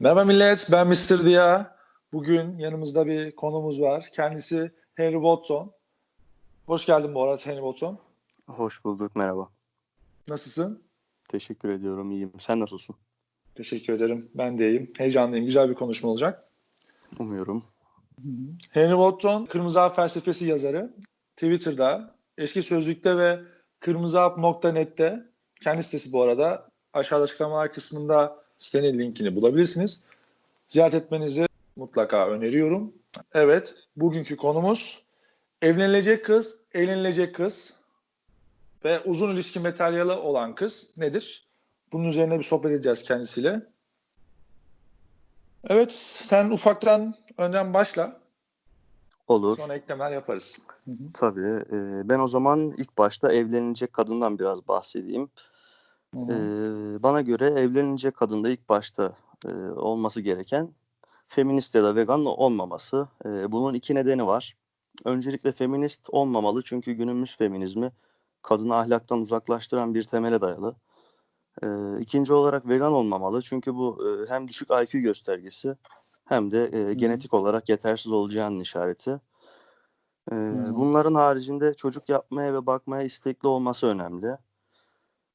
Merhaba millet, ben Mr. Dia. Bugün yanımızda bir konumuz var. Kendisi Henry Watson. Hoş geldin bu arada Henry Watson. Hoş bulduk, merhaba. Nasılsın? Teşekkür ediyorum, iyiyim. Sen nasılsın? Teşekkür ederim. Ben de iyiyim. Heyecanlıyım. Güzel bir konuşma olacak. Umuyorum. Henry Watson, Kırmızı Hap Felsefesi yazarı. Twitter'da, Eski Sözlük'te ve kırmızıhap.net'te kendi sitesi bu arada. Aşağıda açıklamalar kısmında sitenin linkini bulabilirsiniz. Ziyaret etmenizi mutlaka öneriyorum. Evet, bugünkü konumuz evlenilecek kız, eğlenilecek kız ve uzun ilişki materyali olan kız nedir? Bunun üzerine bir sohbet edeceğiz kendisiyle. Evet, sen ufaktan önden başla. Olur. Sonra eklemeler yaparız. Tabii. Ee, ben o zaman ilk başta evlenilecek kadından biraz bahsedeyim. Hı. bana göre evlenilecek kadında ilk başta e, olması gereken feminist ya da vegan olmaması. Ee, bunun iki nedeni var. Öncelikle feminist olmamalı çünkü günümüz feminizmi kadını ahlaktan uzaklaştıran bir temele dayalı. Ee, ikinci olarak vegan olmamalı çünkü bu e, hem düşük IQ göstergesi hem de e, genetik olarak yetersiz olacağının işareti. Hı. bunların haricinde çocuk yapmaya ve bakmaya istekli olması önemli.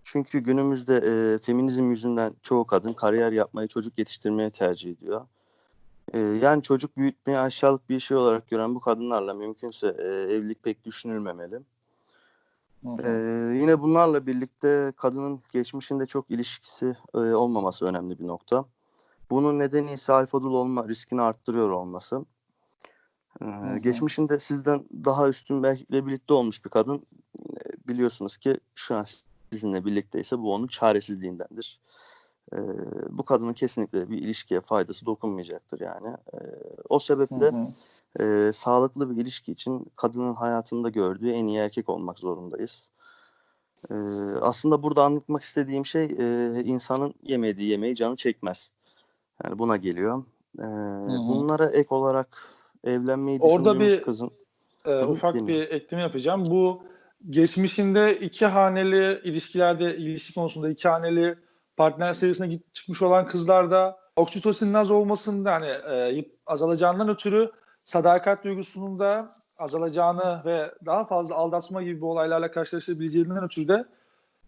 Çünkü günümüzde e, feminizm yüzünden çoğu kadın kariyer yapmayı, çocuk yetiştirmeye tercih ediyor. E, yani çocuk büyütmeyi aşağılık bir şey olarak gören bu kadınlarla mümkünse e, evlilik pek düşünülmemeli. Ee, yine bunlarla birlikte kadının geçmişinde çok ilişkisi e, olmaması önemli bir nokta. Bunun nedeni ise alfa dul olma riskini arttırıyor olması. Ee, hı. geçmişinde sizden daha üstün bir erkekle birlikte olmuş bir kadın e, biliyorsunuz ki şu an sizinle birlikteyse bu onun çaresizliğindendir. Ee, bu kadının kesinlikle bir ilişkiye faydası dokunmayacaktır yani. Ee, o sebeple Hı hı. e, sağlıklı bir ilişki için kadının hayatında gördüğü en iyi erkek olmak zorundayız. E, aslında burada anlatmak istediğim şey e, insanın yemediği yemeği canı çekmez. Yani buna geliyor. E, bunlara ek olarak evlenmeyi Orada bir kızın e, Hı hı, ufak bir ekleme yapacağım. Bu geçmişinde iki haneli ilişkilerde ilişki konusunda iki haneli partner sayısına git, çıkmış olan kızlarda oksitosinin az olmasında hani e, azalacağından ötürü sadakat duygusunun da azalacağını ve daha fazla aldatma gibi bir olaylarla karşılaşabileceğinden ötürü de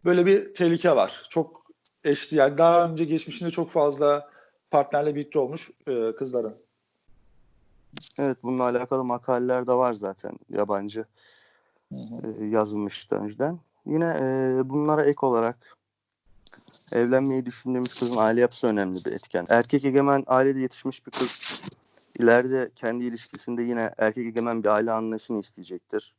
böyle bir tehlike var. Çok eşli yani daha önce geçmişinde çok fazla partnerle birlikte olmuş e, kızların. evet bununla alakalı makaleler de var zaten yabancı Hı hı. e, yazılmış daha önceden. Yine e, bunlara ek olarak evlenmeyi düşündüğümüz kızın aile yapısı önemli bir etken. Erkek egemen ailede yetişmiş bir kız ileride kendi ilişkisinde yine erkek egemen bir aile anlayışını isteyecektir.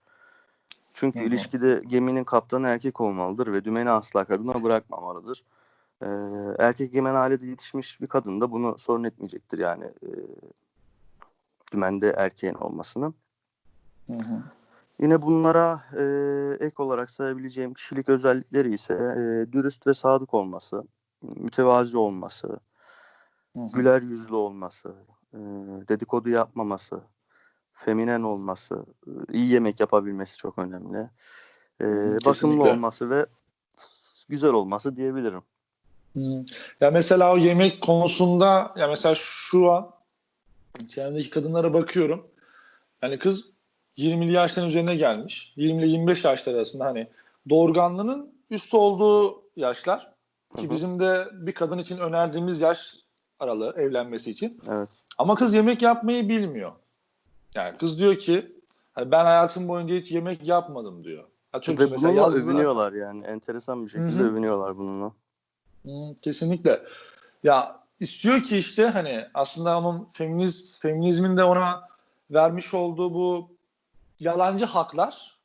Çünkü Hı hı. ilişkide geminin kaptanı erkek olmalıdır ve dümeni asla kadına bırakmamalıdır. Ee, erkek egemen ailede yetişmiş bir kadın da bunu sorun etmeyecektir yani e, dümende erkeğin olmasını. Hı hı. Yine bunlara e, ek olarak sayabileceğim kişilik özellikleri ise e, dürüst ve sadık olması, mütevazi olması, Hı hı. güler yüzlü olması, e, dedikodu yapmaması, feminen olması, e, iyi yemek yapabilmesi çok önemli. E, Hı, bakımlı olması ve güzel olması diyebilirim. Ya mesela o yemek konusunda ya mesela şu an çevremdeki kadınlara bakıyorum. Yani kız 20'li yaşların üzerine gelmiş. 20 ile 25 yaşlar arasında hani doğurganlığının üst olduğu yaşlar. Hı Ki hı. bizim de bir kadın için önerdiğimiz yaş aralığı evlenmesi için. Evet. Ama kız yemek yapmayı bilmiyor. Yani kız diyor ki hani ben hayatım boyunca hiç yemek yapmadım diyor. Atıyorum Ve mesela bununla yazdığı- övünüyorlar yani. Enteresan bir şekilde Hı hı. övünüyorlar bununla. Hmm, kesinlikle. Ya istiyor ki işte hani aslında onun feminist feminizmin de ona vermiş olduğu bu yalancı haklar,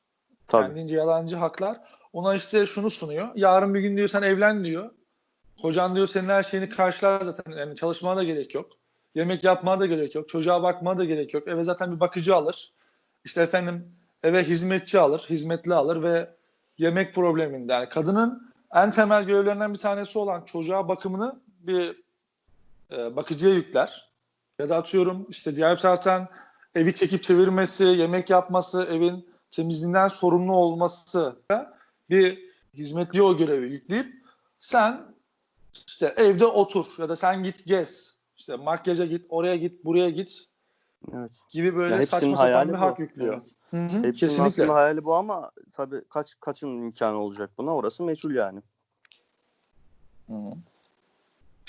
Tabii. kendince yalancı haklar ona işte şunu sunuyor. Yarın bir gün diyor sen evlen diyor. Kocan diyor senin her şeyini karşılar zaten. Yani çalışmana da gerek yok. Yemek yapmana da gerek yok. Çocuğa bakmana da gerek yok. Eve zaten bir bakıcı alır. İşte efendim eve hizmetçi alır, hizmetli alır ve yemek probleminde yani kadının en temel görevlerinden bir tanesi olan çocuğa bakımını bir e, bakıcıya yükler. Ya da atıyorum işte diğer bir taraftan evi çekip çevirmesi, yemek yapması, evin temizliğinden sorumlu olması bir hizmetliye o görevi yükleyip sen işte evde otur ya da sen git gez işte makyaja git, oraya git, buraya git Evet. gibi böyle Ya hepsinin saçma sapan bir bu. hak yüklüyor. Evet. Hı hı, Hepsinin kesinlikle. aslında hayali bu ama tabii kaç kaçın imkanı olacak buna orası meçhul yani. Hı.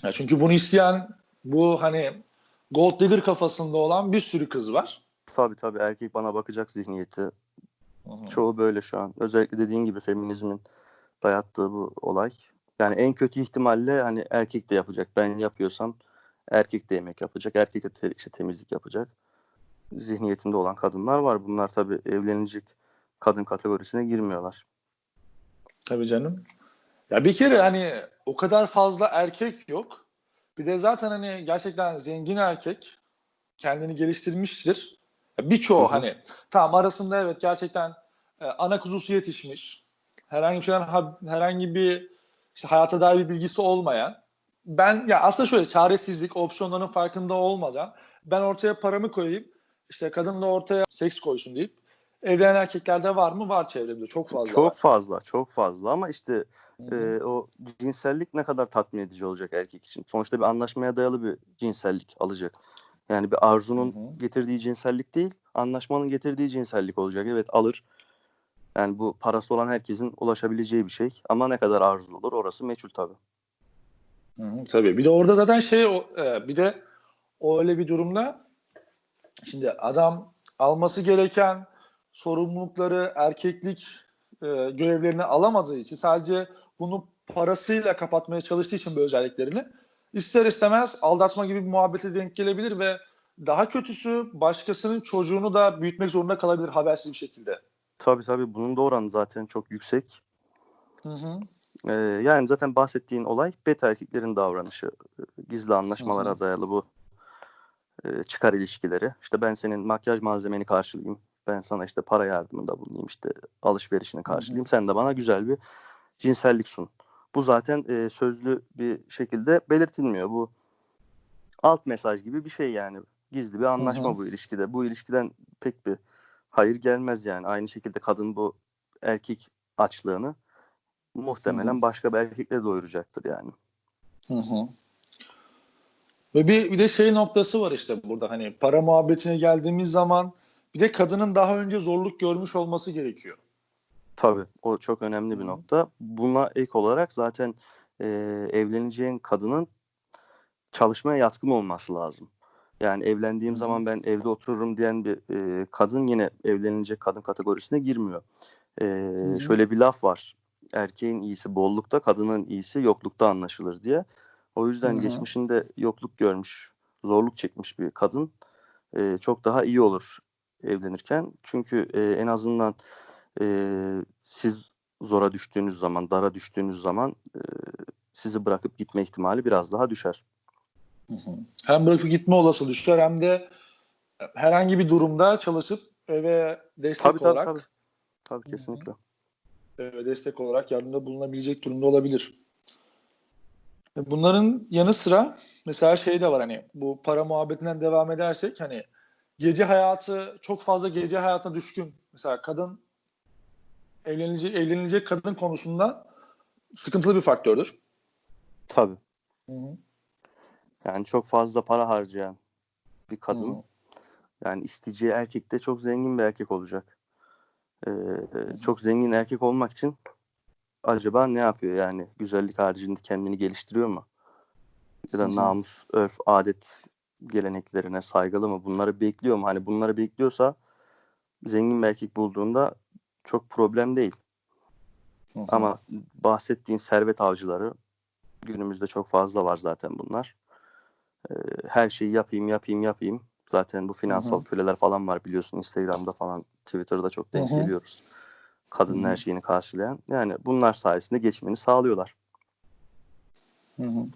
Ya çünkü bunu isteyen bu hani gold digger kafasında olan bir sürü kız var. Tabii tabii erkek bana bakacak zihniyeti. Hı hı. Çoğu böyle şu an. Özellikle dediğin gibi feminizmin dayattığı bu olay. Yani en kötü ihtimalle hani erkek de yapacak. Ben yapıyorsam erkek de yemek yapacak. Erkek de te- işte temizlik yapacak. Zihniyetinde olan kadınlar var. Bunlar tabii evlenecek kadın kategorisine girmiyorlar. Tabii canım. Ya bir kere hani o kadar fazla erkek yok. Bir de zaten hani gerçekten zengin erkek kendini geliştirmiştir. Birçoğu hani tamam arasında evet gerçekten e, ana kuzusu yetişmiş. Herhangi bir şeyden ha- herhangi bir işte hayata dair bir bilgisi olmayan. Ben ya aslında şöyle çaresizlik, opsiyonların farkında olmadan ben ortaya paramı koyayım. işte kadın da ortaya seks koysun deyip evlenen erkeklerde var mı? Var çevremizde. Çok fazla Çok var. fazla, çok fazla ama işte e, o cinsellik ne kadar tatmin edici olacak erkek için? Sonuçta bir anlaşmaya dayalı bir cinsellik alacak. Yani bir arzunun Hı hı. getirdiği cinsellik değil, anlaşmanın getirdiği cinsellik olacak. Evet alır. Yani bu parası olan herkesin ulaşabileceği bir şey. Ama ne kadar arzu olur orası meçhul tabii. Hı hı, tabii. Bir de orada zaten şey o, e, bir de öyle bir durumda şimdi adam alması gereken sorumlulukları, erkeklik e, görevlerini alamadığı için sadece bunu parasıyla kapatmaya çalıştığı için bu özelliklerini ister istemez aldatma gibi bir muhabbete denk gelebilir ve daha kötüsü başkasının çocuğunu da büyütmek zorunda kalabilir habersiz bir şekilde. Tabii tabii bunun da oranı zaten çok yüksek. Hı hı. Ee, yani zaten bahsettiğin olay beta erkeklerin davranışı. Ee, Gizli anlaşmalara Hı hı. dayalı bu e, çıkar ilişkileri. İşte ben senin makyaj malzemeni karşılayayım. Ben sana işte para yardımında bulunayım. işte alışverişini karşılayayım. Sen de bana güzel bir cinsellik sun. Bu zaten e, sözlü bir şekilde belirtilmiyor. Bu alt mesaj gibi bir şey yani. Gizli bir anlaşma hı. bu ilişkide. Bu ilişkiden pek bir hayır gelmez yani. Aynı şekilde kadın bu erkek açlığını muhtemelen Hı hı. başka bir erkekle doyuracaktır yani. Hı hı. Ve bir, bir de şey noktası var işte burada hani para muhabbetine geldiğimiz zaman bir de kadının daha önce zorluk görmüş olması gerekiyor. Tabii o çok önemli bir nokta. Buna ek olarak zaten e, evleneceğin kadının çalışmaya yatkın olması lazım. Yani evlendiğim zaman ben evde otururum diyen bir e, kadın yine evlenilecek kadın kategorisine girmiyor. E, şöyle bir laf var. Erkeğin iyisi bollukta, kadının iyisi yoklukta anlaşılır diye. O yüzden Hı hı. geçmişinde yokluk görmüş, zorluk çekmiş bir kadın e, çok daha iyi olur evlenirken. Çünkü e, en azından e, siz zora düştüğünüz zaman, dara düştüğünüz zaman e, sizi bırakıp gitme ihtimali biraz daha düşer. Hem bırakıp gitme olası düşer hem de herhangi bir durumda çalışıp eve destek Tabii tabii olarak tabii. Tabii hı. kesinlikle. eve destek olarak yardımda bulunabilecek durumda olabilir. Bunların yanı sıra mesela şey de var hani bu para muhabbetinden devam edersek hani gece hayatı çok fazla gece hayatına düşkün. Mesela kadın evlenilecek, evlenilecek kadın konusunda sıkıntılı bir faktördür. Tabii. Hı hı. Yani çok fazla para harcayan bir kadın. Hı hı. Yani isteyeceği erkek de çok zengin bir erkek olacak. Ee, çok zengin erkek olmak için acaba ne yapıyor yani güzellik haricinde kendini geliştiriyor mu? Ya da hı. namus, örf, adet geleneklerine saygılı mı? Bunları bekliyor mu? Hani bunları bekliyorsa zengin bir erkek bulduğunda çok problem değil. Hı hı. Ama bahsettiğin servet avcıları günümüzde çok fazla var zaten bunlar. Ee, her şeyi yapayım, yapayım, yapayım. Zaten bu finansal Hı hı. köleler falan var biliyorsun. Instagram'da falan, Twitter'da çok denk Hı hı. geliyoruz. Kadının Hı hı. her şeyini karşılayan. Yani bunlar sayesinde geçimini sağlıyorlar. Hı hı.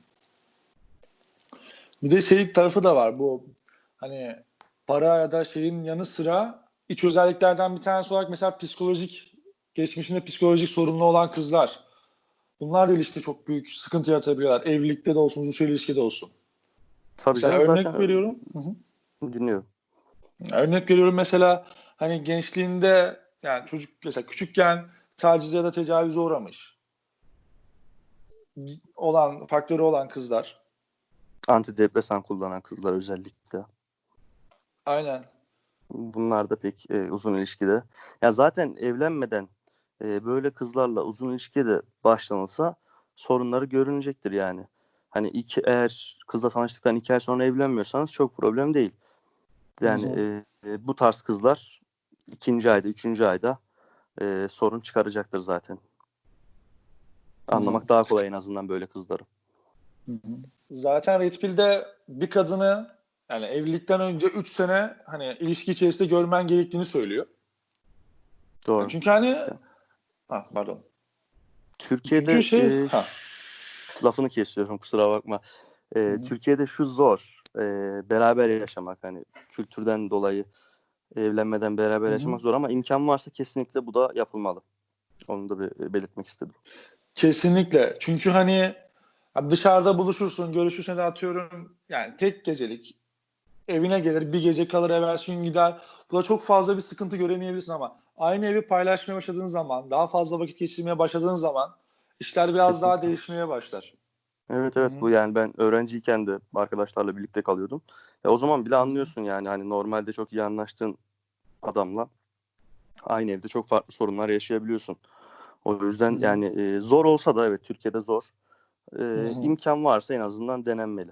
Bir de şey tarafı da var bu hani para ya da şeyin yanı sıra iç özelliklerden bir tanesi olarak mesela psikolojik geçmişinde psikolojik sorunlu olan kızlar. Bunlar da ilişkide çok büyük sıkıntı yaratabiliyorlar. Evlilikte de olsun, uzun ilişkide olsun. Tabii Mesela canım örnek zaten veriyorum. Hı hı. dinliyorum. Örnek veriyorum mesela hani gençliğinde yani çocuk mesela küçükken taciz ya da tecavüze uğramış olan faktörü olan kızlar Antidepresan kullanan kızlar özellikle. Aynen. Bunlar da pek e, uzun ilişkide. Ya zaten evlenmeden e, böyle kızlarla uzun ilişkiye de başlanılsa sorunları görünecektir yani. Hani iki, eğer kızla tanıştıktan iki ay sonra evlenmiyorsanız çok problem değil. Yani e, e, bu tarz kızlar ikinci ayda, üçüncü ayda e, sorun çıkaracaktır zaten. Anlamak daha kolay en azından böyle kızları. Zaten Red Pill'de bir kadını yani evlilikten önce 3 sene hani ilişki içerisinde görmen gerektiğini söylüyor. Doğru. Çünkü hani ha, pardon. Türkiye'de Çünkü şey- e, ha. lafını kesiyorum kusura bakma. E, Hı. Türkiye'de şu zor. e, beraber yaşamak hani kültürden dolayı evlenmeden beraber Hı hı. yaşamak zor ama imkan varsa kesinlikle bu da yapılmalı. Onu da bir, belirtmek istedim. Kesinlikle. Çünkü hani dışarıda buluşursun, görüşürsen de atıyorum yani tek gecelik evine gelir, bir gece kalır, evvelsi gün gider. Bu da çok fazla bir sıkıntı göremeyebilirsin ama aynı evi paylaşmaya başladığın zaman, daha fazla vakit geçirmeye başladığın zaman işler biraz daha Kesinlikle. değişmeye başlar. Evet evet Hı hı. bu yani ben öğrenciyken de arkadaşlarla birlikte kalıyordum. Ya o zaman bile anlıyorsun yani hani normalde çok iyi anlaştığın adamla aynı evde çok farklı sorunlar yaşayabiliyorsun. O yüzden Hı hı. yani e, zor olsa da evet Türkiye'de zor. E, imkan varsa en azından denenmeli.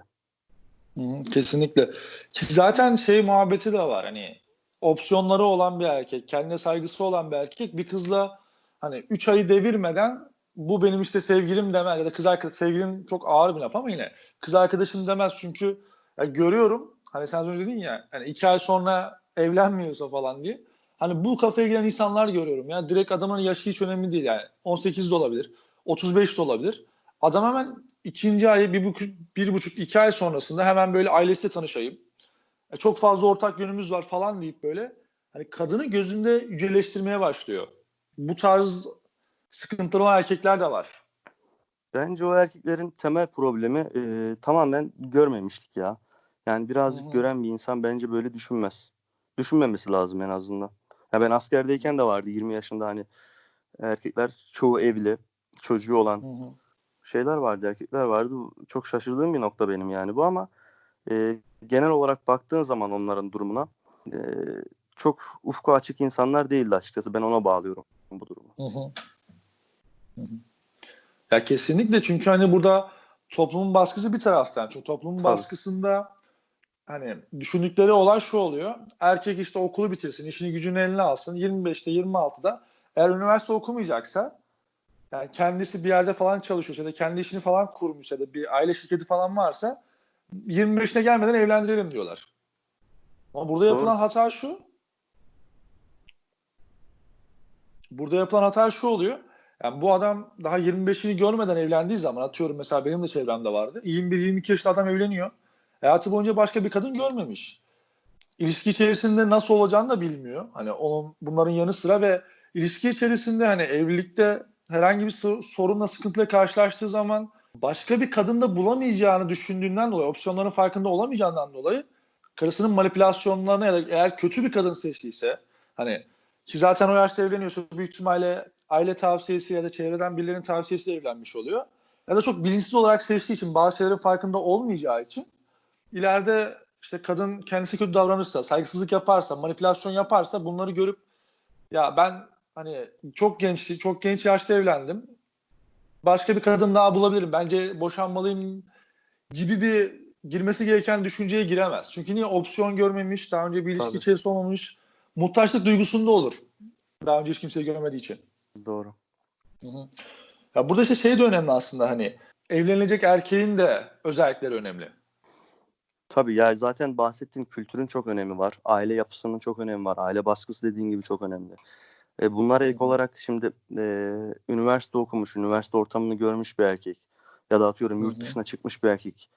Kesinlikle. Ki zaten şey muhabbeti de var hani opsiyonları olan bir erkek, kendine saygısı olan bir erkek bir kızla hani 3 ayı devirmeden bu benim işte sevgilim demez ya da kız arkadaş sevgilim çok ağır bir laf ama yine kız arkadaşım demez çünkü ya görüyorum hani sen az önce dedin ya hani 2 ay sonra evlenmiyorsa falan diye hani bu kafaya giren insanlar görüyorum ya direkt adamın yaşı hiç önemli değil yani 18 de olabilir 35 de olabilir adam hemen ikinci ayı bir buçuk, bir buçuk iki ay sonrasında hemen böyle ailesiyle tanışayım. E, çok fazla ortak yönümüz var falan deyip böyle hani kadını gözünde yüceleştirmeye başlıyor. Bu tarz sıkıntılı olan erkekler de var. Bence o erkeklerin temel problemi e, tamamen görmemişlik ya. Yani birazcık Hı hı. gören bir insan bence böyle düşünmez. Düşünmemesi lazım en azından. Ya ben askerdeyken de vardı 20 yaşında hani erkekler çoğu evli, çocuğu olan şeyler vardı, erkekler vardı. Çok şaşırdığım bir nokta benim yani bu ama e, genel olarak baktığın zaman onların durumuna e, çok ufku açık insanlar değildi açıkçası. Ben ona bağlıyorum bu durumu. Hı hı. Hı hı. Ya kesinlikle çünkü hani burada toplumun baskısı bir taraftan. Çünkü toplumun Tabii. baskısında hani düşündükleri olay şu oluyor. Erkek işte okulu bitirsin, işini gücünü eline alsın. 25'te 26'da eğer üniversite okumayacaksa yani kendisi bir yerde falan çalışıyorsa ya da kendi işini falan kurmuş ya da bir aile şirketi falan varsa 25'ine gelmeden evlendirelim diyorlar. Ama burada Doğru. yapılan hata şu. Burada yapılan hata şu oluyor. Yani bu adam daha 25'ini görmeden evlendiği zaman atıyorum mesela benim de çevremde vardı. 21-22 yaşında adam evleniyor. Hayatı boyunca başka bir kadın görmemiş. İlişki içerisinde nasıl olacağını da bilmiyor. Hani onun bunların yanı sıra ve ilişki içerisinde hani evlilikte herhangi bir sor- sorunla sıkıntıyla karşılaştığı zaman başka bir kadında bulamayacağını düşündüğünden dolayı, opsiyonların farkında olamayacağından dolayı karısının manipülasyonlarına ya da eğer kötü bir kadın seçtiyse hani ki zaten o yaşta evleniyorsa büyük ihtimalle aile tavsiyesi ya da çevreden birilerinin tavsiyesiyle evlenmiş oluyor. Ya da çok bilinçsiz olarak seçtiği için bazı şeylerin farkında olmayacağı için ileride işte kadın kendisi kötü davranırsa, saygısızlık yaparsa, manipülasyon yaparsa bunları görüp ya ben hani çok genç çok genç yaşta evlendim. Başka bir kadın daha bulabilirim. Bence boşanmalıyım gibi bir girmesi gereken düşünceye giremez. Çünkü niye opsiyon görmemiş, daha önce bir ilişki Tabii. içerisinde olmamış, muhtaçlık duygusunda olur. Daha önce hiç kimseyi görmediği için. Doğru. Ya burada işte şey de önemli aslında hani evlenilecek erkeğin de özellikleri önemli. Tabii ya zaten bahsettiğin kültürün çok önemi var. Aile yapısının çok önemi var. Aile baskısı dediğin gibi çok önemli. E, bunlara ek olarak şimdi e, üniversite okumuş, üniversite ortamını görmüş bir erkek ya da atıyorum yurt dışına çıkmış bir erkek.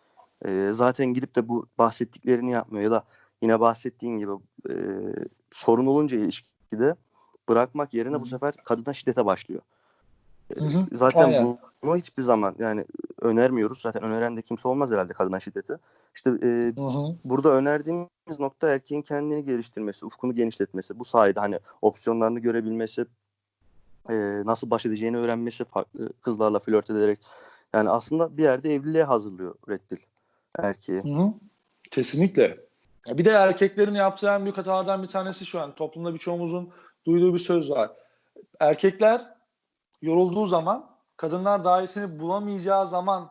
E, zaten gidip de bu bahsettiklerini yapmıyor ya da yine bahsettiğin gibi e, sorun olunca ilişkide bırakmak yerine Hı bu sefer kadına şiddete başlıyor. E. Zaten Aynen. Bunu hiçbir zaman yani önermiyoruz. Zaten öneren de kimse olmaz herhalde kadına şiddeti. İşte e, Hı hı. burada önerdiğimiz nokta erkeğin kendini geliştirmesi, ufkunu genişletmesi, bu sayede hani opsiyonlarını görebilmesi, e, nasıl baş edeceğini öğrenmesi, farklı kızlarla flört ederek. Yani aslında bir yerde evliliğe hazırlıyor Red Pill. erkeği. Hı hı. Kesinlikle. Ya Bir de erkeklerin yaptığı en büyük hatalardan bir tanesi şu an. Toplumda birçoğumuzun duyduğu bir söz var. Erkekler yorulduğu zaman, kadınlar daha iyisini bulamayacağı zaman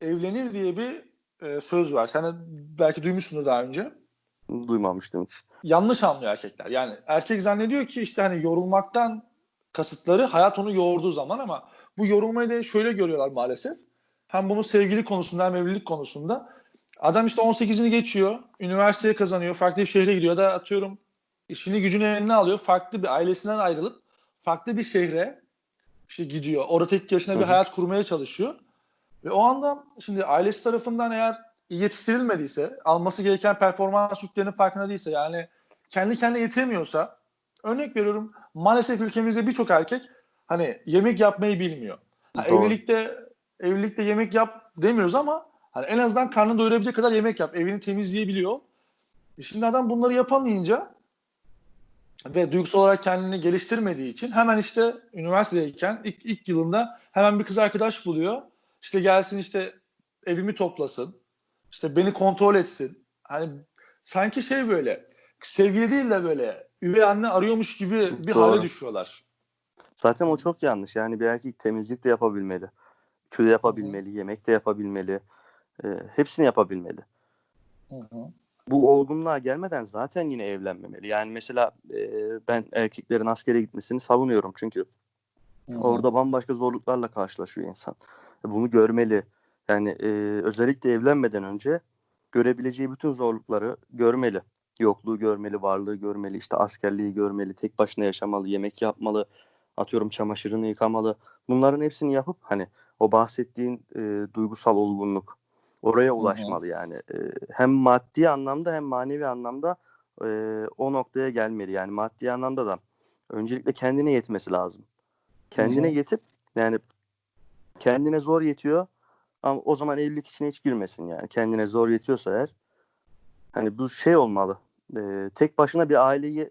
evlenir diye bir e, söz var. Sen de belki duymuşsundur daha önce. Duymamıştım hiç. Yanlış anlıyor erkekler. Yani erkek zannediyor ki işte hani yorulmaktan kasıtları hayat onu yoğurduğu zaman ama bu yorulmayı da şöyle görüyorlar maalesef. Hem bunu sevgili konusunda hem evlilik konusunda. Adam işte 18'ini geçiyor, üniversiteye kazanıyor, farklı bir şehre gidiyor da atıyorum işini gücünü eline alıyor, farklı bir ailesinden ayrılıp farklı bir şehre işte gidiyor. Orada tek başına bir Hı hı. hayat kurmaya çalışıyor. Ve o anda şimdi ailesi tarafından eğer yetiştirilmediyse, alması gereken performans yüklerinin farkında değilse yani kendi kendine yetemiyorsa örnek veriyorum maalesef ülkemizde birçok erkek hani yemek yapmayı bilmiyor. Doğru. evlilikte evlilikte yemek yap demiyoruz ama hani en azından karnını doyurabilecek kadar yemek yap. Evini temizleyebiliyor. E şimdi adam bunları yapamayınca ve duygusal olarak kendini geliştirmediği için hemen işte üniversitedeyken ilk, ilk yılında hemen bir kız arkadaş buluyor. İşte gelsin işte evimi toplasın. İşte beni kontrol etsin. Hani sanki şey böyle sevgili değil de böyle üvey anne arıyormuş gibi bir Doğru. hale düşüyorlar. Zaten o çok yanlış. Yani bir erkek temizlik de yapabilmeli. De yapabilmeli, yemek de yapabilmeli. e, hepsini yapabilmeli. Bu olgunluğa gelmeden zaten yine evlenmemeli. Yani mesela e, ben erkeklerin askere gitmesini savunuyorum çünkü Orada bambaşka zorluklarla karşılaşıyor insan. E, Bunu görmeli. Yani e, özellikle evlenmeden önce görebileceği bütün zorlukları görmeli. Yokluğu görmeli, varlığı görmeli, işte askerliği görmeli, tek başına yaşamalı, yemek yapmalı, atıyorum çamaşırını yıkamalı. Bunların hepsini yapıp hani o bahsettiğin e, duygusal olgunluk oraya ulaşmalı yani. E, hem maddi anlamda hem manevi anlamda e, o noktaya gelmeli. Yani maddi anlamda da öncelikle kendine yetmesi lazım kendine yetip yani kendine zor yetiyor ama o zaman evlilik içine hiç girmesin yani. Kendine zor yetiyorsa eğer hani bu şey olmalı. e, tek başına bir aileyi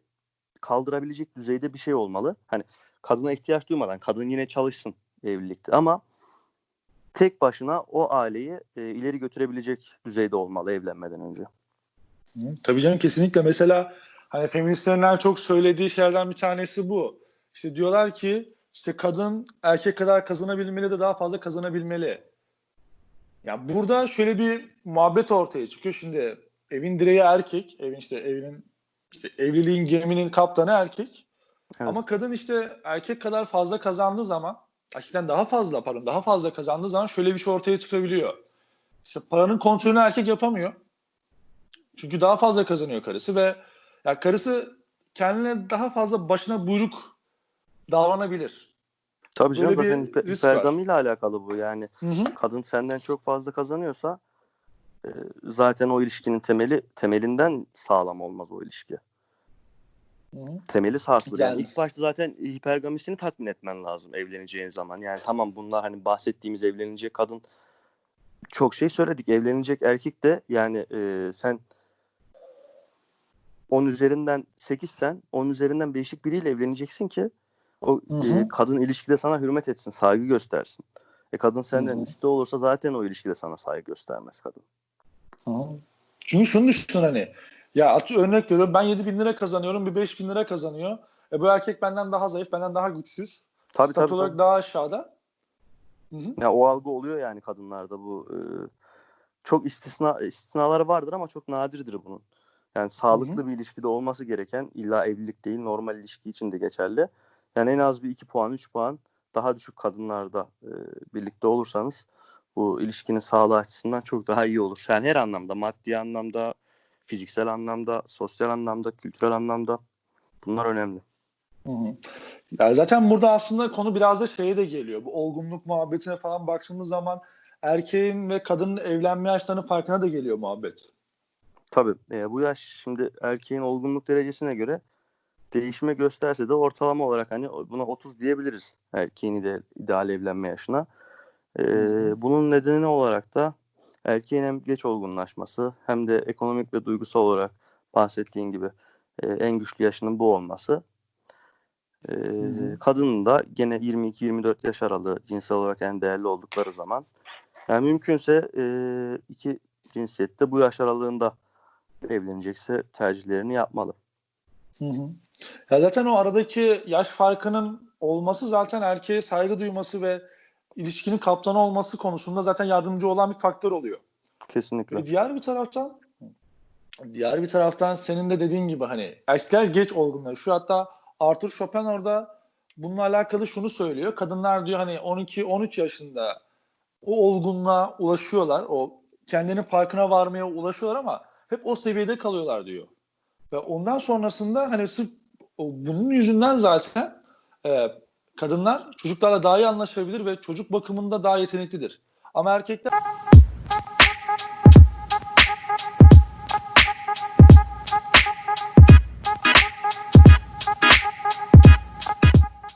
kaldırabilecek düzeyde bir şey olmalı. Hani kadına ihtiyaç duymadan kadın yine çalışsın evlilikte ama tek başına o aileyi e, ileri götürebilecek düzeyde olmalı evlenmeden önce. Tabii canım kesinlikle. Mesela hani feministlerin en çok söylediği şeylerden bir tanesi bu. İşte diyorlar ki işte kadın erkek kadar kazanabilmeli de daha fazla kazanabilmeli. Ya burada şöyle bir muhabbet ortaya çıkıyor. Şimdi evin direği erkek, evin işte evinin işte evliliğin geminin kaptanı erkek. Evet. Ama kadın işte erkek kadar fazla kazandığı zaman, erkekten daha fazla pardon, daha fazla kazandığı zaman şöyle bir şey ortaya çıkabiliyor. İşte paranın kontrolünü erkek yapamıyor. Çünkü daha fazla kazanıyor karısı ve ya karısı kendine daha fazla başına buyruk davranabilir. Tabii canım Böyle zaten hipergamiyle alakalı bu yani. Hı hı. kadın senden çok fazla kazanıyorsa e, zaten o ilişkinin temeli temelinden sağlam olmaz o ilişki. Temeli sarsılır. Yani ilk başta zaten hipergamisini tatmin etmen lazım evleneceğin zaman. Yani tamam bunlar hani bahsettiğimiz evlenecek kadın çok şey söyledik. Evlenecek erkek de yani e, sen 10 üzerinden 8 sen 10 üzerinden 5'lik biriyle evleneceksin ki o Hı hı. e, kadın ilişkide sana hürmet etsin, saygı göstersin. E kadın senden Hı hı. üstte olursa zaten o ilişkide sana saygı göstermez kadın. Hı hı. Çünkü şunu düşün hani ya atı örnek veriyorum ben 7 bin lira kazanıyorum bir 5 bin lira kazanıyor. E bu erkek benden daha zayıf benden daha güçsüz. Tabii statü tabii. olarak tabii. daha aşağıda. Hı hı. Ya o algı oluyor yani kadınlarda bu. e, çok istisna istisnaları vardır ama çok nadirdir bunun. Yani sağlıklı bir ilişkide olması gereken illa evlilik değil normal ilişki için de geçerli. Yani en az bir 2 puan 3 puan daha düşük kadınlarda e, birlikte olursanız bu ilişkinin sağlığı açısından çok daha iyi olur. Yani her anlamda maddi anlamda, fiziksel anlamda, sosyal anlamda, kültürel anlamda bunlar önemli. Hı hı. Ya zaten burada aslında konu biraz da şeye de geliyor. Bu olgunluk muhabbetine falan baktığımız zaman erkeğin ve kadının evlenme yaşlarının farkına da geliyor muhabbet. Tabii e, bu yaş şimdi erkeğin olgunluk derecesine göre değişme gösterse de ortalama olarak hani buna 30 diyebiliriz erkeğin ide, ideal evlenme yaşına. E, bunun nedeni olarak da erkeğin hem geç olgunlaşması hem de ekonomik ve duygusal olarak bahsettiğin gibi e, en güçlü yaşının bu olması. E, kadının da gene 22-24 yaş aralığı cinsel olarak en değerli oldukları zaman yani mümkünse e, iki cinsiyette bu yaş aralığında evlenecekse tercihlerini yapmalı. Hı hı. Ya zaten o aradaki yaş farkının olması zaten erkeğe saygı duyması ve ilişkinin kaptanı olması konusunda zaten yardımcı olan bir faktör oluyor. Kesinlikle. Ve diğer bir taraftan diğer bir taraftan senin de dediğin gibi hani erkekler geç olgunlaşıyor. Hatta Arthur Schopenhauer da bununla alakalı şunu söylüyor. Kadınlar diyor hani 12-13 yaşında o olgunluğa ulaşıyorlar. O kendinin farkına varmaya ulaşıyorlar ama hep o seviyede kalıyorlar diyor. Ve ondan sonrasında hani sırf bunun yüzünden zaten e, kadınlar çocuklarla daha iyi anlaşabilir ve çocuk bakımında daha yeteneklidir. Ama erkekler